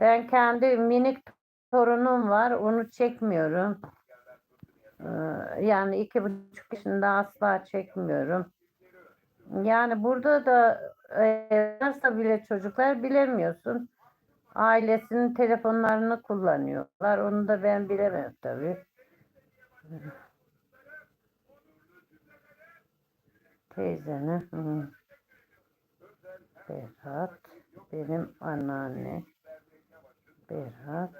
Ben kendi minik torunum var. Onu çekmiyorum. Ee, Yani iki buçuk yaşında asla çekmiyorum. Yani burada da e, varsa bile çocuklar bilemiyorsun. Ailesinin telefonlarını kullanıyorlar. Onu da ben bilemem tabii. Teyzene. Hı. Berat. Benim anneanne. Berat.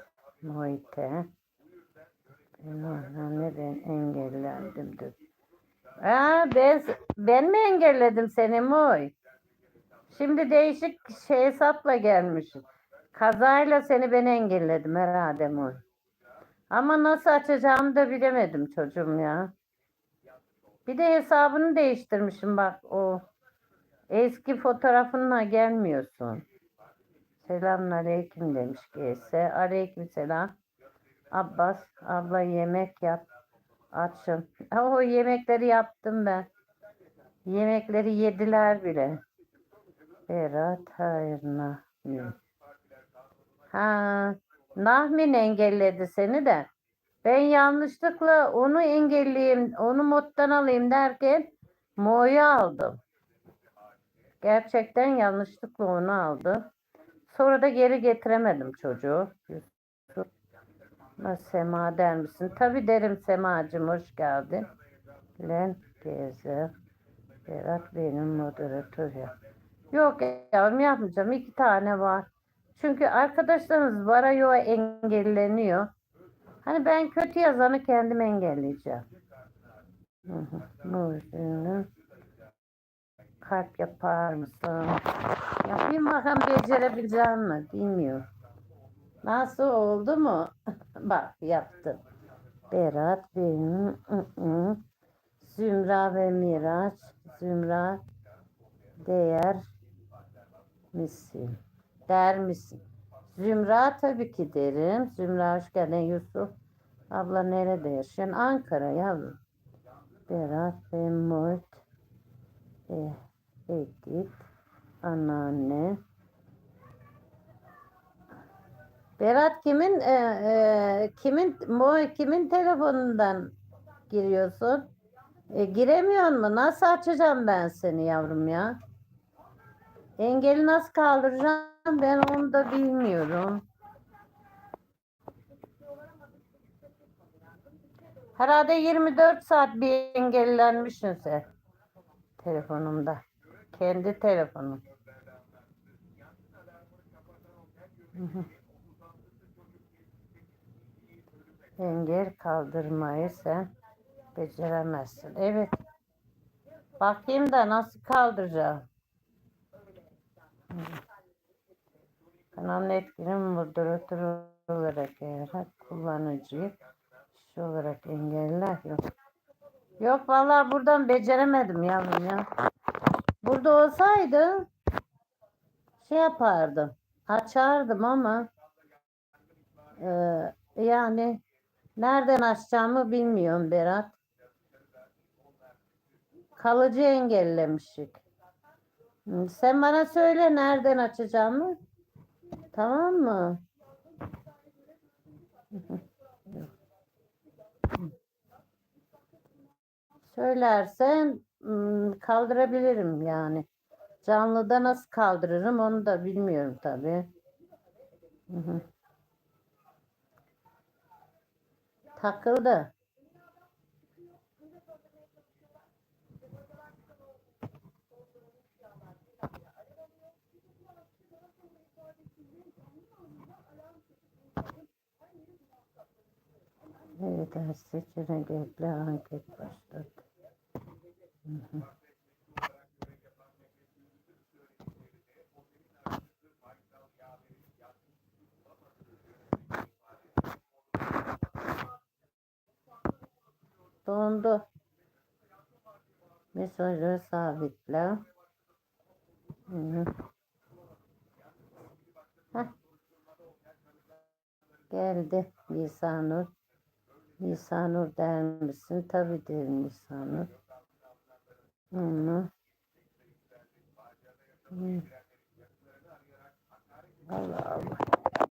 Benim anneanne ben engellendim. Dur. Aa, ben, ben mi engelledim seni Moy? Şimdi değişik şey hesapla gelmişsin. Kazayla seni ben engelledim herhalde Moy. Ama nasıl açacağımı da bilemedim çocuğum ya. Bir de hesabını değiştirmişim bak o. Eski fotoğrafınla gelmiyorsun. Selamünaleyküm demiş Geyse. Aleyküm selam. Abbas abla yemek yap. Açım. O yemekleri yaptım ben. Yemekleri yediler bile. Berat hayır Nahmin. Ha, Nahmin engelledi seni de. Ben yanlışlıkla onu engelleyeyim, onu moddan alayım derken Mo'yu aldım. Gerçekten yanlışlıkla onu aldım. Sonra da geri getiremedim çocuğu. Sema der misin? Tabii derim Semacığım hoş geldin. Len Gezer. Berat benim moderatör ya. Yok yavrum yapmayacağım. İki tane var. Çünkü arkadaşlarınız vara yoğa engelleniyor. Hani ben kötü yazanı kendim engelleyeceğim. Hı hı. Kalp yapar mısın? Yapayım bakalım becerebileceğim mi? Bilmiyorum. Nasıl oldu mu? Bak yaptım. Berat benim. Zümra ve Miraç. Zümra değer misin? Der misin? Zümra tabii ki derim. Zümra hoş geldin Yusuf. Abla nerede yaşıyorsun? Ankara yavrum. Berat ve Murt. Eh, Edip. Anneanne. Berat kimin e, e, kimin Mo kimin telefonundan giriyorsun? E, giremiyor mu? Nasıl açacağım ben seni yavrum ya? Engeli nasıl kaldıracağım ben onu da bilmiyorum. Herhalde 24 saat bir engellenmişsin sen. Telefonumda. Kendi hı. Engel kaldırmayı sen beceremezsin. Evet. Bakayım da nasıl kaldıracağım. Kanalın etkinin moderatör olarak eğer kullanıcıyı kişi olarak engeller yok. Yok vallahi buradan beceremedim yavrum ya. Burada olsaydı şey yapardım. Açardım ama e, yani nereden açacağımı bilmiyorum Berat. Kalıcı engellemişik. Sen bana söyle nereden açacağımı. Tamam mı? Söylersen kaldırabilirim yani. Canlıda nasıl kaldırırım onu da bilmiyorum tabii. Hı hı. Takıldı. Evet, seçenekle anket başladı. Dondu. Mesajı sabitle. Hı hı. Geldi Nisanur. Nisanur der misin? Tabii derim Nisanur. Hı. Hı. Allah Allah.